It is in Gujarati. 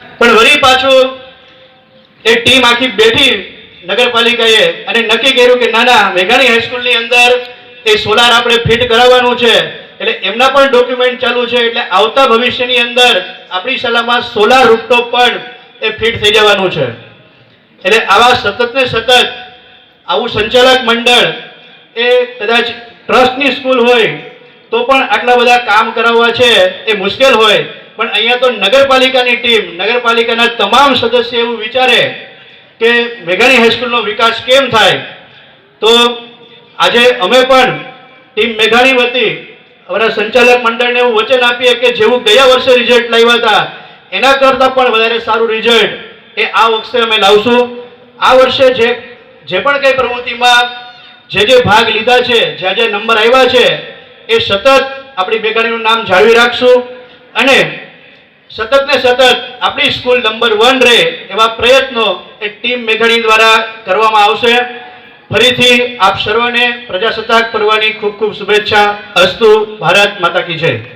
પણ વળી પાછું એ ટીમ આખી બેઠી નગરપાલિકાએ અને નક્કી કર્યું કે નાના મેઘાણી હાઈસ્કૂલની અંદર એ સોલાર આપણે ફિટ કરાવવાનું છે. એટલે એમના પણ ડોક્યુમેન્ટ ચાલુ છે. એટલે આવતા ભવિષ્યની અંદર આપણી શાળામાં સોલાર રૂપટોપ પણ એ ફિટ થઈ જવાનું છે. એટલે આવા સતત ને સતત આવું સંચાલક મંડળ એ કદાચ ટ્રસ્ટની સ્કૂલ હોય તો પણ આટલા બધા કામ કરાવવા છે એ મુશ્કેલ હોય. પણ અહીંયા તો નગરપાલિકાની ટીમ, નગરપાલિકાના તમામ સદસ્ય એવું વિચારે કે મેઘાણી હાઈસ્કૂલનો વિકાસ કેમ થાય? તો આજે અમે પણ ટીમ મેઘાણી વતી અમારા સંચાલક મંડળને એવું વચન આપીએ કે જેવું ગયા વર્ષે રિઝલ્ટ લાવ્યા હતા, એના કરતાં પણ વધારે સારું રિઝલ્ટ એ આ વખતે અમે લાવશું. આ વર્ષે જે જે પણ કંઈ પ્રવૃત્તિમાં જે જે ભાગ લીધા છે, જ્યાં જે નંબર આવ્યા છે, એ સતત આપણી મેઘાણીનું નામ જાળવી રાખશું. અને સતત ને સતત આપણી સ્કૂલ નંબર વન રહે એવા પ્રયત્નો એ ટીમ મેઘાણી દ્વારા કરવામાં આવશે. ફરીથી આપ સર્વને પ્રજાસત્તાક પર્વની ખૂબ ખૂબ શુભેચ્છા. અસ્તુ, ભારત માતા કી જય.